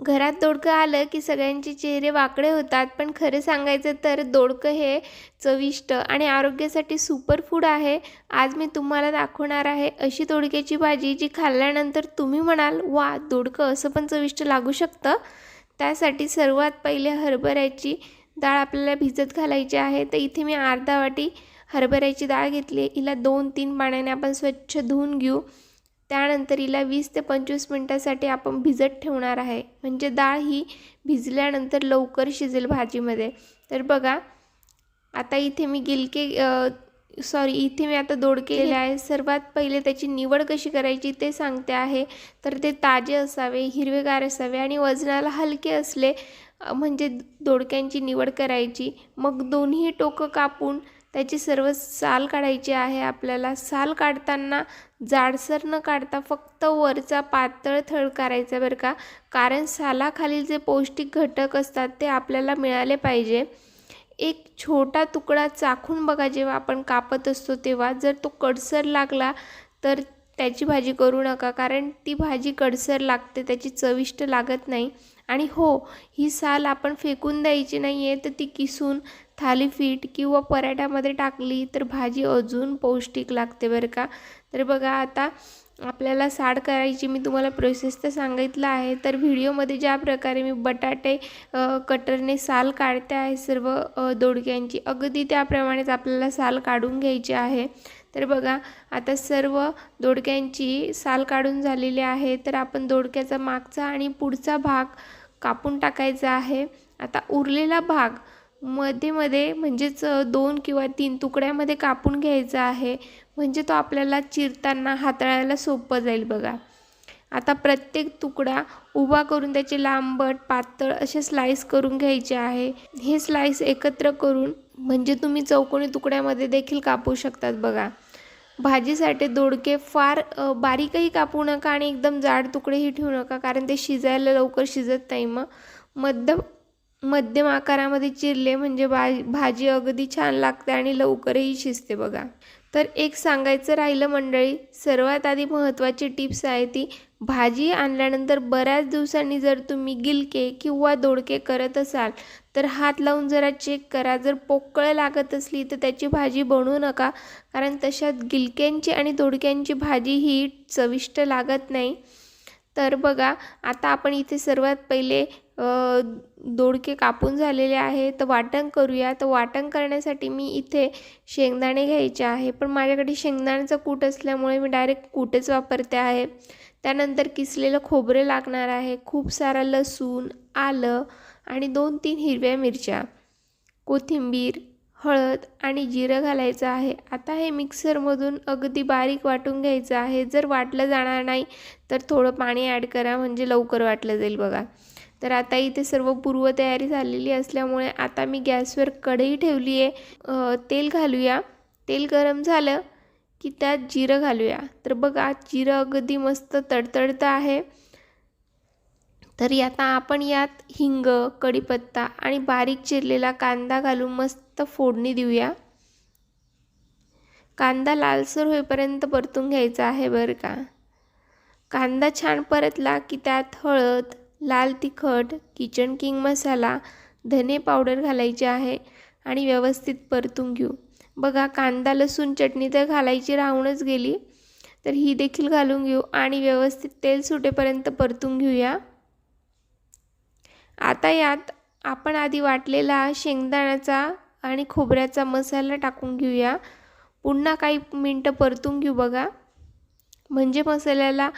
घरात दोडकं आलं की सगळ्यांचे चेहरे वाकडे होतात पण खरं सांगायचं तर दोडकं हे चविष्ट आणि आरोग्यासाठी सुपर फूड आहे. आज मी तुम्हाला दाखवणार आहे अशी दोडक्याची भाजी जी खाल्ल्यानंतर तुम्ही म्हणाल वा दोडकं असं पण चविष्ट लागू शकतं? त्यासाठी सर्वात पहिले हरभऱ्याची डाळ आपल्याला भिजत घालायची आहे. तर इथे मी अर्धा वाटी हरभऱ्याची डाळ घेतली हिला दोन तीन पाण्याने आपण स्वच्छ धुवून घेऊ. त्यानंतर हिला वीस ते पंचवीस मिनटासाठी आपण भिजत ठेवणार आहे. म्हणजे डाळ ही भिजल्यानंतर लवकर शिजेल भाजीमध्ये. तर बघा आता इथे मी गिलके सॉरी इथे मी आता दोडके केले आहे सर्वात पहिले त्याची निवड कशी करायची ते सांगते आहे. तर ते ताजे असावे हिरवेगार असावे आणि वजनाला हलके असले म्हणजे दोडक्यांची निवड करायची. मग दोन्ही टोकं कापून त्याची सर्व साल काढायची आहे. आपल्याला साल काढताना जाडसर न काढता फक्त वरचा पातळ थळ करायचा बरं का. कारण सालाखालील जे पौष्टिक घटक असतात ते आपल्याला मिळाले पाहिजे. एक छोटा तुकडा चाखून बघा जेव्हा आपण कापत असतो तेव्हा. जर तो कडसर लागला तर त्याची भाजी करू नका. कारण ती भाजी कडसर लागते त्याची चविष्ट लागत नाही. आणि हो ही साल आपण फेकून द्यायची नाही आहे तर ती किसून थालीपीठ किंवा पराठ्यामध्ये टाकली तर भाजी अजून पौष्टिक लागते बरं का? तर बघा आता आपल्याला साड करायची मी तुम्हाला प्रोसेस तर सांगितलं आहे. तर व्हिडिओमध्ये ज्या प्रकारे मी बटाटे कटरने साल काढते आहे सर्व दोडक्यांची अगदी त्याप्रमाणेच आपल्याला साल काढून घ्यायची आहे. तर बघा आता सर्व दोडक्यांची साल काढून झालेली आहे. तर आपण दोडक्याचा मागचा आणि पुढचा भाग कापून टाकायचा आहे. आता उरलेला भाग मध्ये मध्ये म्हणजेच दोन किंवा तीन तुकड्यामध्ये कापून घ्यायचा आहे. म्हणजे तो आपल्याला चिरताना हाताळायला सोपं जाईल बघा. आता प्रत्येक तुकडा उभा करून त्याचे लांबट पातळ असे स्लाईस करून घ्यायचे आहे. हे स्लाईस एकत्र करून म्हणजे तुम्ही चौकोनी तुकड्यामध्ये देखील कापू शकतात बघा. भाजीसाठी दोडके फार बारीकही कापू नका आणि एकदम जाड तुकडेही ठेवू नका कारण ते शिजायला लवकर शिजत नाही मग. मध्यम मध्यम आकारामध्ये चिरले म्हणजे भा भाजी अगदी छान लागते आणि लवकरही शिजते बघा. तर एक सांगायचं राहिलं मंडळी सर्वात आधी महत्त्वाची टिप्स आहे ती भाजी आणल्यानंतर बऱ्याच दिवसांनी जर तुम्ही गिलके किंवा दोडके करत असाल तर हात लावून जरा चेक करा. जर पोकळं लागत असली तर त्याची भाजी बनवू नका कारण तशात गिलक्यांची आणि दोडक्यांची भाजी ही चविष्ट लागत नाही. तर बघा आता आपण इथे सर्वात पहिले दोडके कापून झालेले आहे तर वाटण करूया. तर वाटण करण्यासाठी मी इथे शेंगदाणे घ्यायचे आहे. पण माझ्याकडे शेंगदाण्याचं कूट असल्यामुळे मी डायरेक्ट कूटच वापरते आहे. त्यानंतर किसलेलं खोबरे लागणार आहे. खूप सारा लसूण आलं आणि दोन तीन हिरव्या मिरच्या कोथिंबीर हळद आणि जिरं घालायचं आहे. आता हे मिक्सरमधून अगदी बारीक वाटून घ्यायचं आहे. जर वाटलं जाणार नाही तर थोडं पाणी ॲड करा म्हणजे लवकर वाटलं जाईल बघा. तर आता इथे सर्व पूर्वतयारी झालेली असल्यामुळे आता मी गॅसवर कढई ठेवली आहे तेल घालूया. तेल गरम झालं की त्यात जिरं घालूया. तर बघा जिरं अगदी मस्त तडतडतं आहे. तर आता आपण यात हिंग कढीपत्ता आणि बारीक चिरलेला कांदा घालून मस्त फोडणी देऊया. कांदा लालसर होईपर्यंत परतून घ्यायचा आहे बरं का. कांदा छान परतला की त्यात हळद लाल तिखट किचन किंग मसाला धने पावडर घालायची आहे आणि व्यवस्थित परतून घेऊ. बघा कांदा लसूण चटणी तर घालायची राहूनच गेली. तर ही देखील घालून घेऊ आणि व्यवस्थित तेल सुटेपर्यंत परतून घेऊया. आता यात आपण आधी वाटलेला शेंगदाण्याचा आणि खोबऱ्याचा मसाला टाकून घेऊया. पुन्हा काही मिनटं परतून घेऊ बघा. म्हणजे मसाल्याला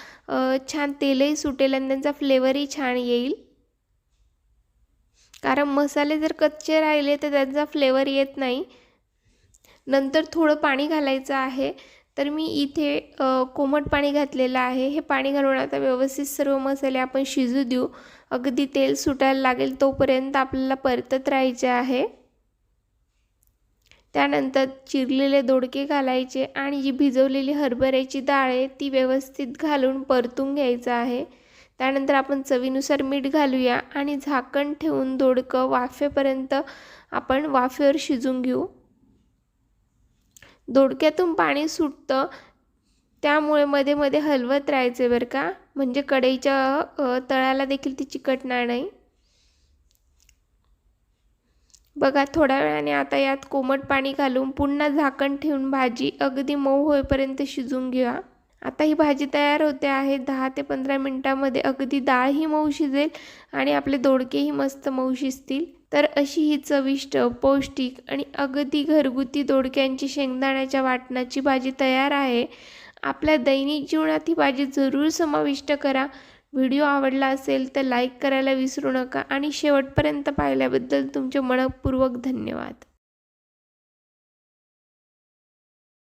छान तेलही सुटेल आणि त्यांचा फ्लेवरही छान येईल. कारण मसाले जर कच्चे राहिले तर त्यांचा फ्लेवर येत नाही. नंतर थोडं पाणी घालायचं आहे. तर मी इथे कोमट पाणी घातलेलं आहे. हे पाणी घालून आता व्यवस्थित सर्व मसाले आपण शिजू देऊ. अगदी तेल सुटायला लागेल तोपर्यंत आपल्याला परतत राहायचे आहे. त्यानंतर चिरलेले दोडके घालायचे आणि जी भिजवलेली हरभऱ्याची डाळ आहे ती व्यवस्थित घालून परतून घ्यायचं आहे. त्यानंतर आपण चवीनुसार मीठ घालूया आणि झाकण ठेवून दोडकं वाफेपर्यंत आपण वाफेवर शिजून घेऊ. दोडक्यातून पाणी सुटतं. त्यामुळे मध्ये मध्ये हलवत राहायचे बरं का. म्हणजे कढईच्या तळाला देखील ती चिकटणार नाही. बघा थोड्या वेळाने आता यात कोमट पाणी घालून पुन्हा झाकण ठेवून भाजी अगदी मऊ होईपर्यंत शिजून घ्या आता ही भाजी तयार होते आहे. दहा ते पंधरा मिनटामध्ये अगदी डाळही मऊ शिजेल आणि आपले दोडकेही मस्त मऊ शिजतील. तर अशी ही चविष्ट पौष्टिक आणि अगदी घरगुती दोडक्यांची शेंगदाण्याच्या वाटणाची भाजी तयार आहे. आपल्या दैनिक जीवनात ही भाजी जरूर समाविष्ट करा. व्हिडिओ आवडला असेल तर लाईक करायला विसरू नका आणि शेवटपर्यंत पाहिल्याबद्दल तुमचे मनपूर्वक धन्यवाद.